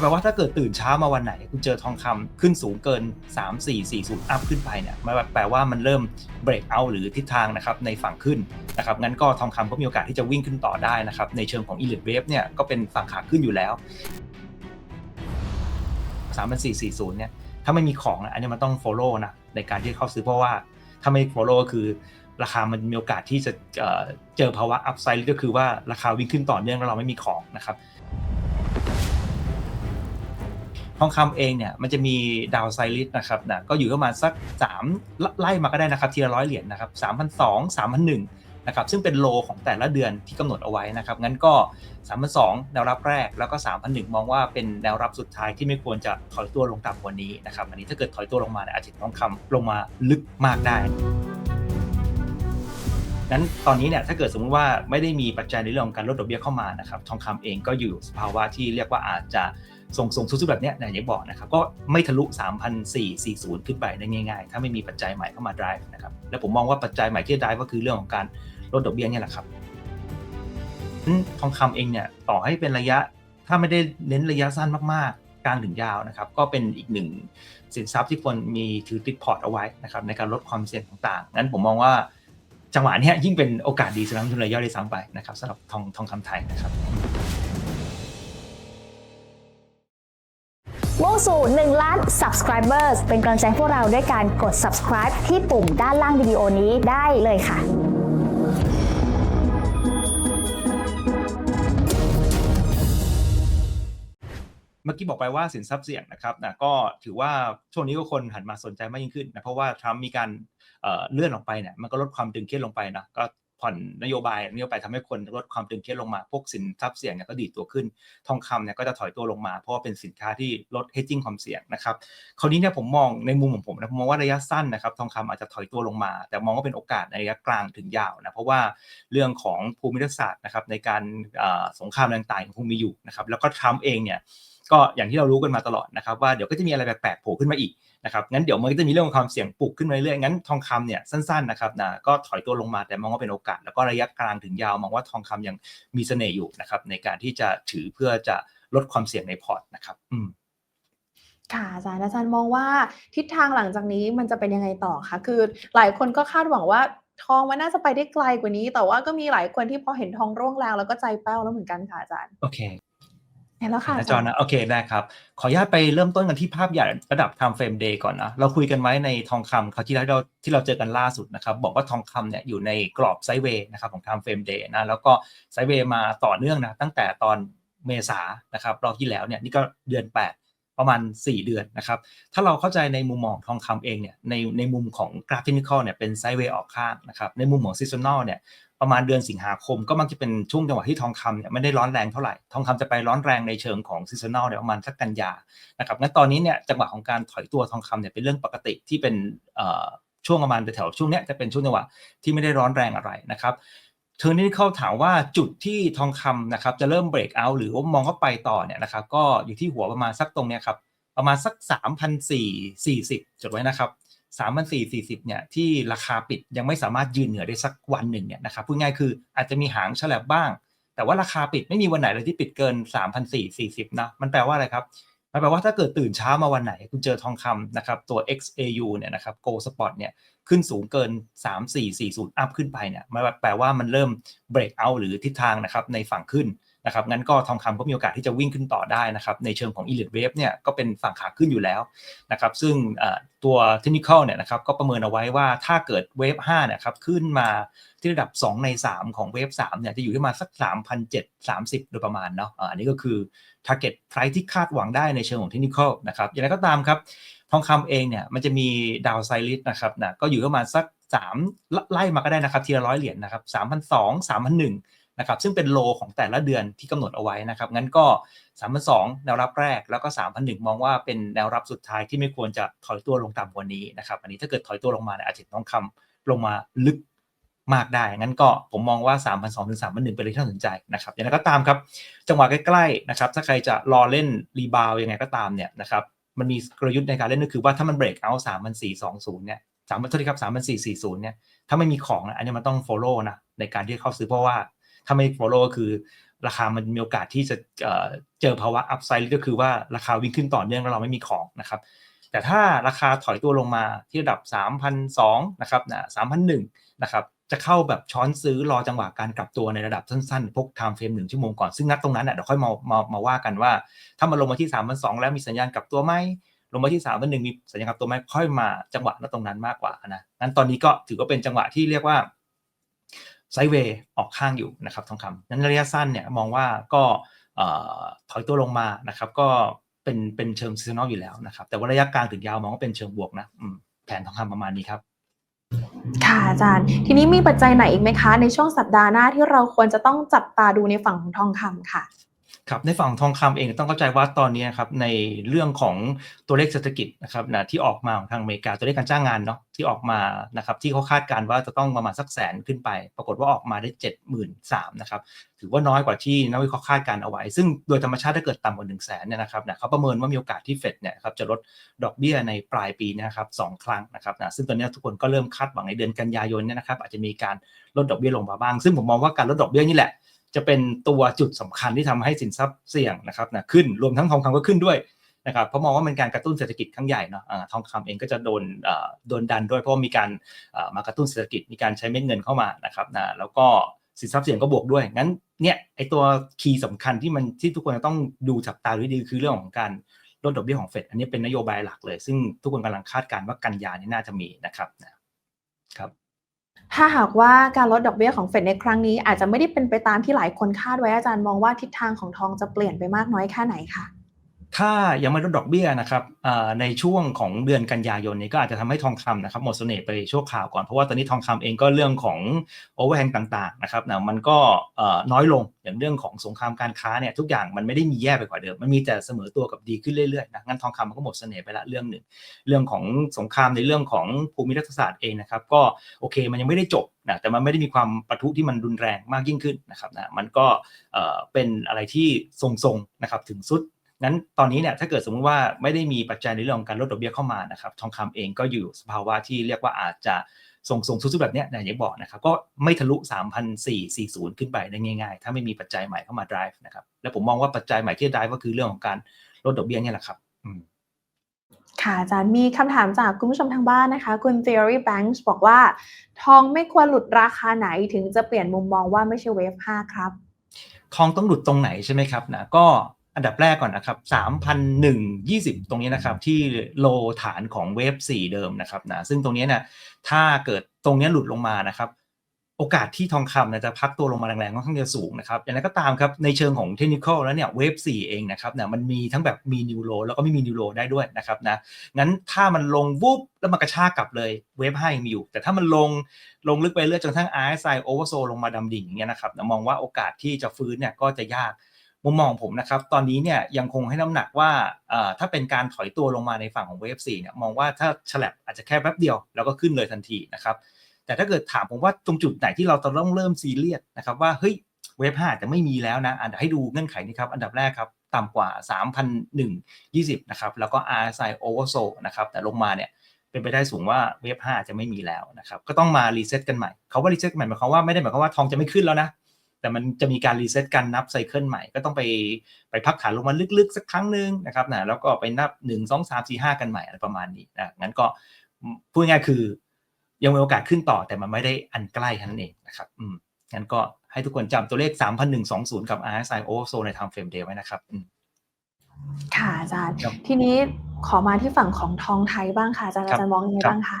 แปลว่าถ้าเกิดตื่นเช้ามาวันไหน คุณเจอทองคำขึ้นสูงเกิน 3 4 4 0 อัพขึ้นไปเนี่ยมันแปลว่ามันเริ่มเบรกเอาหรือทิศทางนะครับในฝั่งขึ้นนะครับงั้นก็ทองคำก็มีโอกาสที่จะวิ่งขึ้นต่อได้นะครับในเชิงของ e l i t e wave เนี่ยก็เป็นฝั่งขาขึ้นอยู่แล้ว3440เนี่ยถ้าไม่มีของอันนี้มันต้อง follow นะในการที่เข้าซื้อเพราะว่าถ้าไม่ follow ก็คือราคามันมีโอกาสที่จะเจอภาวะ upside ก็คือว่าราคาวิ่งขึ้นต่อเนื่องแล้วเราไม่มีของนะครับ ทองคำเองเนี่ยมันจะมีดาวไซริสนะครับนะก็อยู่ประมาณสัก3ไล่มาก็ได้นะครับทีละร้อยเหรียญนะครับ3,200 3,100นหนึ่งนะครับซึ่งเป็นโลของแต่ละเดือนที่กำหนดเอาไว้นะครับงั้นก็3,200แนวรับแรกแล้วก็3,100 มองว่าเป็นแนวรับสุดท้ายที่ไม่ควรจะถอยตัวลงต่ำกว่านี้นะครับอันนี้ถ้าเกิดถอยตัวลงมาเนี่ยอาจจะทองคำลงมาลึกมากได้นั้นตอนนี้เนี่ยถ้าเกิดสมมติว่าไม่ได้มีปัจจัยในเรื่องของการลดดอกเบี้ยเข้ามานะครับทองคำเองก็อยู่สภาวะที่เรียกว่าอาจจะ ส่งส่งสุดแบบนี้นะอย่างบอกนะครับก็ไม่ทะลุ 3,440 ขึ้นไปได้ง่ายๆ ถ้าไม่มีปัจจัยใหม่เข้ามา drive นะครับแล้วผมมองว่าปัจจัยใหม่ที่ drive ก็คือเรื่องของการลดดอกเบี้ยนี่แหละครับทองคำเองเนี่ยต่อให้เป็นระยะถ้าไม่ได้เน้นระยะสั้นมากๆ กลางถึงยาวนะครับก็เป็นอีกหนึ่งสินทรัพย์ที่ควรมีถือติดพอร์ตเอาไว้นะครับในการลดความเสี่ยงต่างๆงั้นผมมองว่าจังหวะนี้ยิ่งเป็นโอกาสดีสำหรับทุนรายย่อยได้ซ้ำไปนะครับสำหรับทองทองคำไทยนะครับ สู่ 1 ล้าน subscribers เป็นกำลังใจพวกเราด้วยการกด subscribe ที่ปุ่มด้านล่างวิดีโอนี้ได้เลยค่ะเมื่อกี้บอกไปว่าสินทรัพย์เสี่ยงนะครับนะก็ถือว่าช่วงนี้ก็คนหันมาสนใจมากยิ่งขึ้นนะเพราะว่าทรัมป์มีการเลื่อนออกไปเนี่ยมันก็ลดความตึงเครียดลงไปนะก็ ผ่อนนโยบายนโยบายทำให้คนลดความตึงเครียดลงมา พวกสินทรัพย์เสี่ยงเนี่ยก็ดีตัวขึ้น ทองคำเนี่ยก็จะถอยตัวลงมา เพราะว่าเป็นสินค้าที่ลด hedging ความเสี่ยงนะครับ คราวนี้เนี่ยผมมองในมุมของผมนะผมมองว่าระยะสั้นนะครับทองคำอาจจะถอยตัวลงมา แต่มองว่าเป็นโอกาสในระยะกลางถึงยาวนะเพราะว่าเรื่องของภูมิรัฐศาสตร์นะครับในการสงครามต่างๆยังคงมีอยู่นะครับแล้วก็ทรัมป์เองเนี่ย ก็อย่างที่เรารู้กันมาตลอดนะครับว่าเดี๋ยวก็จะมีอะไรแปลกๆโผล่ขึ้นมาอีกนะครับงั้นเดี๋ยวมันก็จะมีเรื่องของความเสี่ยงปลุกขึ้นมาเรื่อยๆงั้นทองคำเนี่ยสั้นๆนะครับนะก็ถอยตัวลงมาแต่มองว่าเป็นโอกาส แล้วก็ระยะกลางถึงยาวมองว่าทองคำยังมีเสน่ห์อยู่นะครับในการที่จะถือเพื่อจะลดความเสี่ยงในพอร์ตนะครับอืมค่ะอาจารย์อาจารย์มองว่าทิศทางหลังจากนี้มันจะเป็นยังไงต่อคะคือหลายคนก็คาดหวังว่าทองมันน่าจะไปได้ไกลกว่านี้ แต่ว่าก็มีหลายคนที่พอเห็นทองร่วงแรงแล้วก็ใจแป้วแล้วเหมือนกันค่ะอาจารย์โอเค เห็นแล้วค่ะอาจารย์นะโอเคได้ครับ ขออนุญาตไปเริ่มต้นกันที่ภาพใหญ่ระดับ time frame day ก่อนนะ เราคุยกันไว้ในทองคำเขาที่เราที่เราเจอกันล่าสุดนะครับ บอกว่าทองคำเนี่ยอยู่ในกรอบไซด์เวย์นะครับของ time frame day นะแล้วก็ไซด์เวย์มาต่อเนื่องนะตั้งแต่ตอนเมษานะครับรอบที่แล้วเนี่ยนี่ก็เดือน 8 ประมาณ 4 เดือนนะครับ ถ้าเราเข้าใจในมุมมองทองคำเองเนี่ยในในมุมของกราฟเทคนิคเนี่ยเป็นไซด์เวย์ออกข้างนะครับในมุมของซีซันแนลเนี่ย ประมาณเดือนสิงหาคมก็มักจะเป็นช่วงจังหวะที่ทองคำเนี่ยไม่ได้ร้อนแรงเท่าไหร่ ทองคำจะไปร้อนแรงในเชิงของซีซันแนลเนี่ยประมาณสักกันยานะครับงั้นตอนนี้เนี่ยจังหวะของการถอยตัวทองคำเนี่ยเป็นเรื่องปกติที่เป็นช่วงประมาณแถวช่วงนี้จะเป็นช่วงจังหวะที่ไม่ได้ร้อนแรงอะไรนะครับเทอร์นี้เขาถามว่าจุดที่ทองคำนะครับจะเริ่มเบรกเอาหรือว่ามองเข้าไปต่อเนี่ยนะครับก็อยู่ที่หัวประมาณสักตรงเนี้ยครับประมาณสัก 3,440 จดไว้นะครับ 3 4 4 0เนี่ยที่ราคาปิดยังไม่สามารถยืนเหนือได้สักวันหนึ่งเนี่ยนะครับพูดง่ายคืออาจจะมีหางฉลับบ้าง แต่ว่าราคาปิดไม่มีวันไหนเลยที่ปิดเกิน3 4 4 0นะมันแปลว่าอะไรครับมันแปลว่าถ้าเกิดตื่นเช้ามาวันไหน คุณเจอทองคำนะครับตัว XAU เนี่ยนะครับ Gold Spot เนี่ยขึ้นสูงเกิน 3 4 4 0 อัพขึ้นไปเนี่ยมันแปลว่ามันเริ่ม break out หรือทิศทางนะครับในฝั่งขึ้น นะครับงั้นก็ทองคำก็มีโอกาสที่จะวิ่งขึ้นต่อได้นะครับในเชิงของ elite wave เนี่ยก็เป็นฝั่งขาขึ้นอยู่แล้วนะครับซึ่งตัวเทคนิคเนี่ยนะครับก็ประเมินเอาไว้ว่าถ้าเกิดเวฟ5เนี่ยครับขึ้นมาที่ระดับ 2 ใน 3 ของเวฟ3เนี่ยจะอยู่ที่มาสัก 3,730 โดยประมาณเนาะอันนี้ก็คือ target price ที่คาดหวังได้ในเชิงของเทคนิคนะครับอย่างไรก็ตามครับทองคำเองเนี่ยมันจะมีดาวไซริสนะครับนะก็อยู่ประมาณสัก3ไล่มาก็ได้นะครับทีละร้อยเหรียญนะครับ3,200 3,100 นะครับซึ่งเป็นโลของแต่ละเดือนที่กำหนดเอาไว้นะครับงั้นก็3,200แนวรับแรกแล้วก็3,100 มองว่าเป็นแนวรับสุดท้ายที่ไม่ควรจะถอยตัวลงต่ำกว่านี้นะครับอันนี้ถ้าเกิดถอยตัวลงมาเนี่ยอาจจะต้องคำลงมาลึกมากได้ งั้นก็ผมมองว่า 3,200ถึง3,100เป็นเรื่องที่น่าสนใจนะครับอย่างไรก็ตามครับ จังหวะใกล้ๆนะครับถ้าใครจะรอเล่นรีบาวยังไงก็ตามเนี่ยนะครับมันมีกลยุทธ์ในการเล่นก็คือว่าถ้ามันเบรกเอา3,420เนี่ยสามพันโทษทีครับสามพันสี่สี่ศูนย์เนี่ยถ้าไม่มีของอันนี้มันต้อง follow นะในการที่เข้าซื้อเพราะว่า ถ้าไม่ follow ก็คือราคามันมีโอกาสที่จะเจอภาวะอัพไซด์ก็คือว่าราคาวิ่งขึ้นต่อเนื่องแล้วเราไม่มีของนะครับแต่ถ้าราคาถอยตัวลงมาที่ระดับ 3,002นะครับนะ3,001นะครับจะเข้าแบบช้อนซื้อรอจังหวะการกลับตัวในระดับสั้นๆ พก time frame หนึ่งชั่วโมงก่อน ซึ่งนัดตรงนั้นน่ะเดี๋ยวค่อยมามามาว่ากันว่า ถ้ามันลงมาที่3,002แล้วมีสัญญาณกลับตัวไหมลงมาที่3,001มีสัญญาณกลับตัวไหมค่อยมาจังหวะณตรงนั้นมากกว่านะงั้นตอนนี้ก็ถือว่าเป็นจังหวะที่เรียกว่า ไซเวย์ออกข้างอยู่นะครับทองคำนั้นระยะสั้นเนี่ยมองว่าก็ถอยตัวลงมานะครับก็เป็นเป็นเชิงซีซันอลอยู่แล้วนะครับแต่ว่าระยะกลางถึงยาวมองว่าเป็นเชิงบวกนะแผนทองคำประมาณนี้ครับค่ะอาจารย์ ทีนี้มีปัจจัยไหนอีกไหมคะ ในช่วงสัปดาห์หน้าที่เราควรจะต้องจับตาดูในฝั่งของทองคำค่ะ ครับในฝั่งทองคำเองต้องเข้าใจว่าตอนนี้ครับในเรื่องของตัวเลขเศรษฐกิจนะครับนะที่ออกมาของทางอเมริกาตัวเลขการจ้างงานเนาะที่ออกมานะครับที่เขาคาดการณ์ว่าจะต้องประมาณสักแสนขึ้นไป ปรากฏว่าออกมาได้เจ็ดหมื่นสามนะครับถือว่าน้อยกว่าที่นักวิเคราะห์คาดการณ์เอาไว้ ซึ่งโดยธรรมชาติถ้าเกิดต่ำกว่าหนึ่งแสนเนี่ยนะครับนะเขาประเมินว่ามีโอกาสที่เฟดเนี่ยครับจะลดดอกเบี้ยในปลายปีนะครับสองครั้งนะครับนะซึ่งตอนนี้ทุกคนก็เริ่มคาดหวังในเดือนกันยายนเนี่ยนะครับอาจจะมีการลดดอกเบี้ยลงมาบ้าง ซึ่งผมมองว่าการลดดอกเบี้ยนี่แหละ จะเป็นตัวจุดสำคัญที่ทำให้สินทรัพย์เสี่ยงนะครับนะขึ้นรวมทั้งทองคำก็ขึ้นด้วยนะครับเพราะมองว่ามันการกระตุ้นเศรษฐกิจครั้งใหญ่เนาะทองคำเองก็จะโดนเอ่อโดนดันด้วยเพราะมีการเอ่อมากระตุ้นเศรษฐกิจมีการใช้เม็ดเงินเข้ามานะครับนะแล้วก็สินทรัพย์เสี่ยงก็บวกด้วยงั้นเนี่ยไอตัวคีย์สำคัญที่มันที่ทุกคนจะต้องดูจับตาดูดีคือเรื่องของการลดดอกเบี้ยของเฟดอันนี้เป็นนโยบายหลักเลย ซึ่งทุกคนกำลังคาดการณ์ว่ากันยานี่น่าจะมีนะครับนะครับ ถ้าหากว่าการลดดอกเบี้ยของเฟดในครั้งนี้อาจจะไม่ได้เป็นไปตามที่หลายคนคาดไว้อาจารย์มองว่าทิศทางของทองจะเปลี่ยนไปมากน้อยแค่ไหนคะ ถ้ายังไม่ลดดอกเบี้ยนะครับในช่วงของเดือนกันยายนนี้ก็อาจจะทำให้ทองคำนะครับหมดเสน่ห์ไปชั่วคราวก่อน เพราะว่าตอนนี้ทองคำเองก็เรื่องของโอเวอร์แฮงต่างๆนะครับนะมันก็น้อยลงอย่างเรื่องของสงครามการค้าเนี่ยทุกอย่างมันไม่ได้มีแย่ไปกว่าเดิม มันมีแต่เสมอตัวกับดีขึ้นเรื่อยๆนะงั้นทองคำมันก็หมดเสน่ห์ไปละเรื่องหนึ่ง เรื่องของสงครามในเรื่องของภูมิรัฐศาสตร์เองนะครับก็โอเคมันยังไม่ได้จบนะแต่มันไม่ได้มีความปะทุที่มันรุนแรงมากยิ่งขึ้นนะครับนะมันก็เอ่อเป็นอะไรที่ทรงๆนะครับถึงสุด งั้นตอนนี้เนี่ยถ้าเกิดสมมุติว่าไม่ได้มีปัจจัยในเรื่องของการลดดอกเบี้ยเข้ามานะครับทองคำเองก็อยู่สภาวะที่เรียกว่าอาจจะส่งส่งสุดๆแบบเนี้ยนะอย่างที่บอกนะครับก็ไม่ทะลุ 3,440 ขึ้นไปได้ง่ายๆ ถ้าไม่มีปัจจัยใหม่เข้ามา drive นะครับและผมมองว่าปัจจัยใหม่ที่ drive ก็คือเรื่องของการลดดอกเบี้ยเนี่ยแหละครับอืมค่ะอาจารย์มีคำถามจากคุณผู้ชมทางบ้านนะคะ คุณ Theory Banks บอกว่า ทองไม่ควรหลุดราคาไหนถึงจะเปลี่ยนมุมมองว่าไม่ใช่เวฟ5ครับ ทองต้องหลุดตรงไหนใช่ไหมครับนะก็ อันดับแรกก่อนนะครับ3,120 ตรงนี้นะครับที่โลฐานของเวฟ4เดิมนะครับนะซึ่งตรงนี้นะถ้าเกิดตรงนี้หลุดลงมานะครับโอกาสที่ทองคำนี่ยจะพักตัวลงมาแรงๆค่อนข้างจะสูงนะครับอย่างไรก็ตามครับในเชิงของเทคนิคอลแล้วเนี่ยเวฟ4เองนะครับเนี่ยมันมีทั้งแบบมีนิวโลแล้วก็ไม่มีนิวโลได้ด้วยนะครับนะงั้นถ้ามันลงวุบแล้วมันกระชากกลับเลยเวฟ5ยังมีอยู่ แต่ถ้ามันลงลงลึกไปเรื่อยจนทั่ง RSI oversold ลงมาดำดิ่งอย่างเงี้ยนะครับนะมองว่าโอกาสที่จะฟื้นเนี่ยก็จะยาก มุมมองของผมนะครับตอนนี้เนี่ยยังคงให้น้ำหนักว่าถ้าเป็นการถอยตัวลงมาในฝั่งของเวฟ4เนี่ยมองว่าถ้าฉลับอาจจะแค่แป๊บเดียวแล้วก็ขึ้นเลยทันทีนะครับแต่ถ้าเกิดถามผมว่าตรงจุดไหนที่เราต้องเริ่มซีเรียสนะครับว่าเฮ้ยเวฟ5จะไม่มีแล้วนะอันให้ดูเงื่อนไขนี้ครับอันดับแรกครับต่ำกว่า 3,120 นะครับ แล้วก็ RSI oversold นะครับ แต่ลงมาเนี่ย เป็นไปได้สูงว่าเวฟ5จะไม่มีแล้วนะครับ ก็ต้องมารีเซ็ตกันใหม่ เขาว่ารีเซ็ตใหม่หมายความว่าไม่ได้หมายความว่าทองจะไม่ขึ้นแล้วนะ แต่มันจะมีการรีเซ็ตการนับไซเคิลใหม่ก็ต้องไปไปพักฐานลงมาลึกๆ สักครั้งหนึ่งนะครับนะแล้วก็ไปนับ 1 2 3 4 5 กันใหม่อะไรประมาณนี้นะงั้นก็พูดง่ายๆคือ ยังมีโอกาสขึ้นต่อแต่มันไม่ได้อันใกล้เท่านั้นเองนะครับอืมงั้นก็ให้ทุกคนจำตัวเลข 3,120 กับ RSI oversold ใน time frame day ไว้นะครับอืมค่ะอาจารย์ครับทีนี้ขอมาที่ฝั่งของทองไทยบ้างค่ะอาจารย์ครับอาจารย์มองยังไงครับบ้างคะ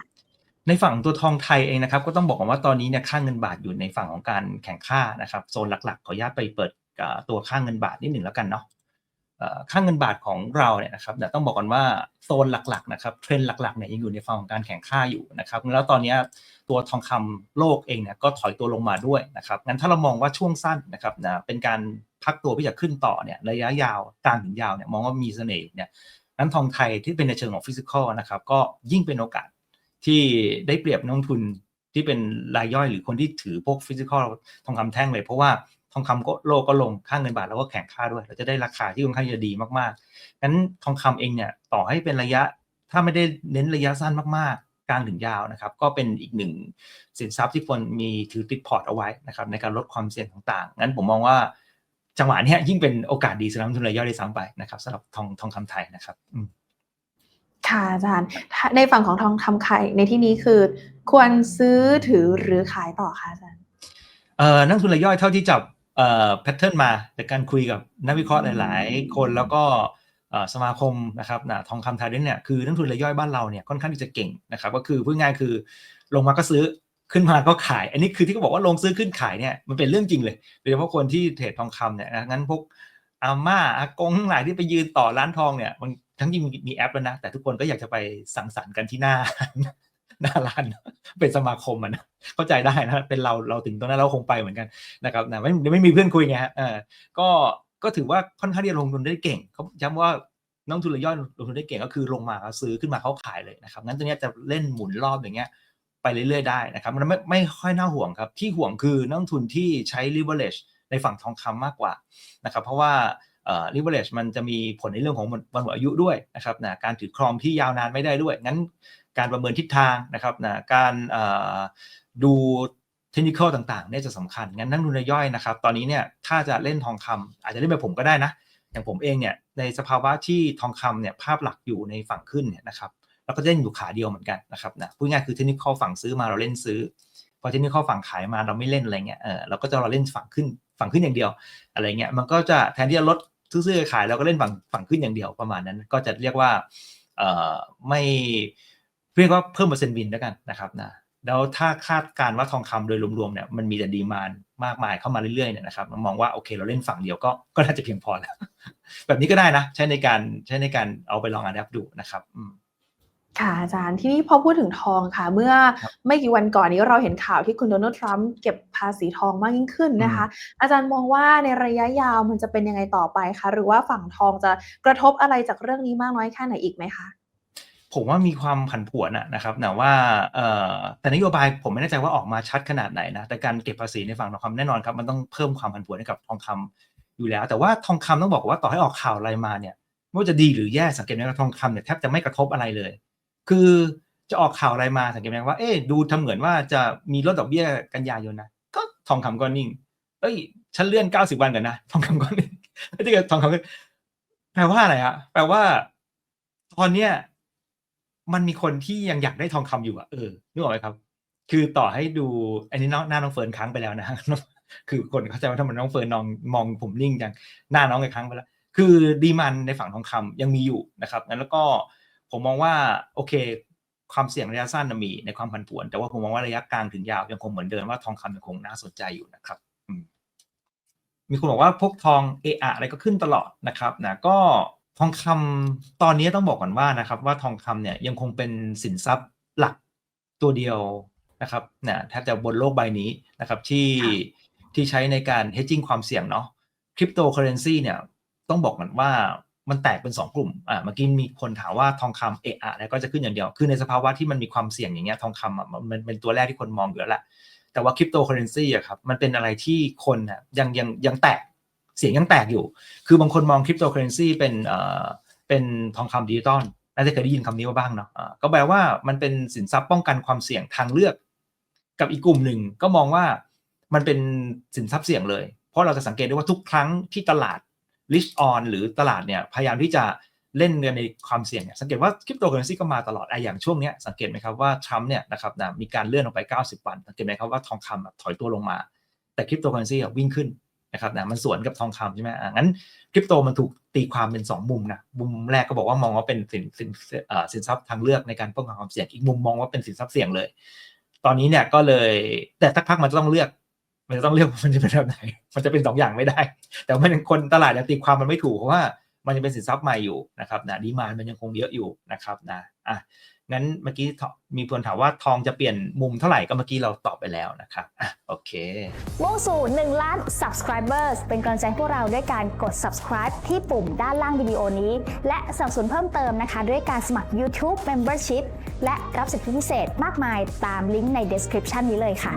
ในฝั่งตัวทองไทยเองนะครับก็ต้องบอกก่อนว่าตอนนี้เนี่ยค่าเงินบาทอยู่ในฝั่งของการแข่งค่านะครับโซนหลักๆ ขออนุญาตไปเปิดตัวค่าเงินบาทนิดหนึ่งแล้วกันเนาะค่าเงินบาทของเราเนี่ยนะครับเดี๋ยวต้องบอกก่อนว่าโซนหลักๆนะครับเทรนด์หลักๆเนี่ยยังอยู่ในฝั่งของการแข่งค่าอยู่นะครับแล้วตอนนี้ตัวทองคำโลกเองเนี่ยก็ถอยตัวลงมาด้วยนะครับงั้นถ้าเรามองว่าช่วงสั้นนะครับนะเป็นการพักตัวที่จะขึ้นต่อเนี่ยระยะยาวกลางถึงยาวเนี่ยมองว่ามีเสน่ห์เนี่ยนั้นทองไทยที่เป็นในเชิงของฟิสิกอลนะครับก็ยิ่งเป็นโอกาส ที่ได้เปรียบนักทุนที่เป็นรายย่อยหรือคนที่ถือพวกฟิสิกอลทองคำแท่งเลย เพราะว่าทองคำก็โลกก็ลงค่าเงินบาทแล้วก็แข่งค่าด้วย เราจะได้ราคาที่ค่อนข้างจะดีมากๆงั้นทองคำเองเนี่ยต่อให้เป็นระยะถ้าไม่ได้เน้นระยะสั้นมากๆ กลางถึงยาวนะครับ ก็เป็นอีกหนึ่งสินทรัพย์ที่ควรมีถือติดพอร์ตเอาไว้นะครับในการลดความเสี่ยงต่างๆงั้นผมมองว่าจังหวะนี้ยิ่งเป็นโอกาสดีสำหรับทุนรายย่อยได้ซ้ำไปนะครับสำหรับทองทองคำไทยนะครับอื ค่ะอาจารย์ถ้าในฝั่งของทองคำไข่ในที่นี้คือ ควรซื้อถือหรือขายต่อคะอาจารย์เอ่อนักทุนรายย่อยเท่าที่จับเอ่อแพทเทิร์นมาจากการคุยกับนักวิเคราะห์หลาย ๆ คนแล้วก็สมาคมนะครับนะทองคำไทยเนี่ยคือนักทุนรายย่อยบ้านเราเนี่ยค่อนข้างที่จะเก่งนะครับก็คือพูดง่ายคือลงมาก็ซื้อขึ้นมาก็ขาย อันนี้คือที่เขาบอกว่าลงซื้อขึ้นขายเนี่ยมันเป็นเรื่องจริงเลยโดยเฉพาะคนที่เทรดทองคำเนี่ยนะงั้นพวกอาม่าอากงทั้งหลายที่ไปยืนต่อร้านทองเนี่ยมัน ทั้งที่มีมีแอปแล้วนะ แต่ทุกคนก็อยากจะไปสังสรรค์กันที่หน้าหน้าร้านเป็นสมาคมอะนะเข้าใจได้นะเป็นเราเราถึงตรงนั้นเราคงไปเหมือนกันนะครับนะไม่ไม่มีเพื่อนคุยไงฮะเออก็ก็ถือว่าค่อนข้างที่จะลงทุนได้เก่งเขาย้ำว่านักลงทุนรายย่อยลงทุนได้เก่งก็คือลงมาแล้วซื้อขึ้นมาเขาขายเลยนะครับงั้นตัวนี้จะเล่นหมุนรอบอย่างเงี้ยไปเรื่อยๆได้นะครับมันไม่ไม่ค่อยน่าห่วงครับ ที่ห่วงคือนักลงทุนที่ใช้ leverage ในฝั่งทองคำมากกว่านะครับเพราะว่าเอ่อ leverage มันจะมีผลในเรื่องของวันหมดอายุด้วยนะครับนะการถือครองที่ยาวนานไม่ได้ด้วย งั้นการประเมินทิศทางนะครับนะการดูเทคนิคต่างๆเนี่ยจะสำคัญ งั้นนักลงทุนรายย่อยนะครับ ตอนนี้เนี่ยถ้าจะเล่นทองคำอาจจะเล่นแบบผมก็ได้นะ อย่างผมเองเนี่ยในสภาวะที่ทองคำเนี่ยภาพหลักอยู่ในฝั่งขึ้นเนี่ยนะครับเราก็เล่นอยู่ขาเดียวเหมือนกันนะครับนะพูดง่ายคือเทคนิคฝั่งซื้อมาเราเล่นซื้อ พอเทคนิคฝั่งขายมาเราไม่เล่นอะไรเงี้ยเออเราก็จะเราเล่นฝั่งขึ้น ฝั่งขึ้นอย่างเดียว อะไรเงี้ยมันก็จะแทนที่จะลดซื้อขายเราก็เล่นฝั่งฝั่งขึ้นอย่างเดียวประมาณนั้น ก็จะเรียกว่าเอ่อไม่เรียกว่าเพิ่มเปอร์เซ็นต์วินแล้วกันนะครับนะแล้วถ้าคาดการว่าทองคำโดยรวมๆเนี่ยมันมีแต่ดีมานมากมายเข้ามาเรื่อยๆเนี่ยนะครับมองว่าโอเคเราเล่นฝั่งเดียวก็ก็น่าจะเพียงพอแล้วแบบนี้ก็ได้นะ ใช้ในการใช้ในการเอาไปลองอัดแอปดูนะครับอื ค่ะอาจารย์ที่นี่พอพูดถึงทองค่ะ เมื่อครับไม่กี่วันก่อนนี้เราเห็นข่าวที่คุณโดนัลด์ทรัมป์เก็บภาษีทองมากยิ่งขึ้นนะคะ อาจารย์มองว่าในระยะยาวมันจะเป็นยังไงต่อไปคะ หรือว่าฝั่งทองจะกระทบอะไรจากเรื่องนี้มากน้อยแค่ไหนอีกไหมคะ ผมว่ามีความผันผวนอะนะครับแต่ว่าเอ่อแต่นโยบายผมไม่แน่ใจว่าออกมาชัดขนาดไหนนะแต่การเก็บภาษีในฝั่งทองคำแน่นอนครับมันต้องเพิ่มความผันผวนให้กับทองคำอยู่แล้ว แต่ว่าทองคำต้องบอกว่าต่อให้ออกข่าวอะไรมาเนี่ยไม่ว่าจะดีหรือแย่สังเกตไหมว่าทองคำเนี่ยแทบจะไม่กระทบอะไรเลย คือจะออกข่าวอะไรมาสังเกตไหมว่าเอ๊ดูทำเหมือนว่าจะมีลดดอกเบี้ยกันยายนนะก็ทองคำก็นิ่ง เอ้ยฉันเลื่อนเก้าสิบวันก่อนนะทองคำก็นิ่งไม่ใช่ทองคำก็แปลว่าอะไรฮะแปลว่าตอนเนี้ยมันมีคนที่ยังอยากได้ทองคำอยู่อะเออนึกออกไหมครับ คือต่อให้ดูอันนี้น้องหน้าน้องเฟิร์นค้างไปแล้วนะคือคนเข้าใจว่าทำไมน้องเฟิร์นนองมองผมนิ่งจังหน้าน้องไปค้างไปแล้ว คือดีมันในฝั่งทองคำยังมีอยู่นะครับงั้นแล้วก็ ผมมองว่าโอเค ความเสี่ยงระยะสั้นน่ะมีในความผันผวน แต่ว่าผมมองว่าระยะกลางถึงยาวยังคงเหมือนเดิมว่าทองคำยังคงน่าสนใจอยู่นะครับอืมมีคนบอกว่าพวกทองเออะอะไรก็ขึ้นตลอดนะครับนะก็ทองคำตอนนี้ต้องบอกก่อนว่านะครับว่าทองคำเนี่ยยังคงเป็นสินทรัพย์หลักตัวเดียวนะครับนะแทบจะบนโลกใบนี้นะครับที่ค่ะที่ใช้ในการ hedging ความเสี่ยงเนาะคริปโตเคอเรนซีเนี่ยต้องบอกกันว่า มันแตกเป็น 2 กลุ่ม อ่า เมื่อกี้มีคนถามว่าทองคำเอะอะแล้วก็จะขึ้นอย่างเดียว คือในสภาวะที่มันมีความเสี่ยงอย่างเงี้ย ทองคำอะมันเป็นตัวแรกที่คนมองอยู่แล้วแหละ แต่ว่าคริปโตเคอเรนซีอะครับ มันเป็นอะไรที่คนอะยังยังยังแตก เสียงยังแตกอยู่ คือบางคนมองคริปโตเคอเรนซีเป็น เอ่อ เป็นทองคำดิจิตอล น่าจะเคยได้ยินคำนี้มาบ้างเนาะ อ่า ก็แปลว่ามันเป็นสินทรัพย์ป้องกันความเสี่ยงทางเลือก กับอีกกลุ่มหนึ่งก็มองว่ามันเป็นสินทรัพย์เสี่ยงเลย เพราะเราจะสังเกตได้ว่าทุกครั้งที่ตลาด list on หรือตลาดเนี่ยพยายามที่จะเล่นกันในความเสี่ยงเนี่ยสังเกตว่าคริปโตเคอเรนซีก็มาตลอดไอ้อย่างช่วงเนี้ยสังเกตไหมครับว่าทรัมป์เนี่ยนะครับนะมีการเลื่อนออกไป 90 วัน สังเกตไหมครับว่าทองคำถอยตัวลงมา แต่คริปโตเคอเรนซีวิ่งขึ้นนะครับนะมันสวนกับทองคำใช่ไหมอะงั้นคริปโตมันถูกตีความเป็น 2 มุมนะมุมแรกก็บอกว่ามองว่าเป็นสินสินเอ่อสินทรัพย์ทางเลือกในการป้องกันความเสี่ยงอีกมุมมองว่าเป็นสินทรัพย์เสี่ยงเลย ตอนนี้เนี่ยก็เลยแต่สักพักมันจะต้องเลือก มันจะต้องเลือกมันจะเป็นแบบไหน มันจะเป็นสองอย่างไม่ได้ แต่ว่ามันคนตลาดยังตีความมันไม่ถูกเพราะว่ามันยังเป็นสินทรัพย์ใหม่อยู่นะครับนะดีมานมันยังคงเยอะอยู่นะครับนะอะงั้นเมื่อกี้มีคนถามว่าทองจะเปลี่ยนมุมเท่าไหร่ก็เมื่อกี้เราตอบไปแล้วนะครับอะโอเคมุ่งสู่1ล้าน subscribers เป็นกำลังใจพวกเราด้วยการกด subscribe ที่ปุ่มด้านล่างวิดีโอนี้ และสนับสนุนเพิ่มเติมนะคะ ด้วยการสมัคร YouTube Membership และรับสิทธิพิเศษมากมายตามลิงก์ใน description นี้เลยค่ะ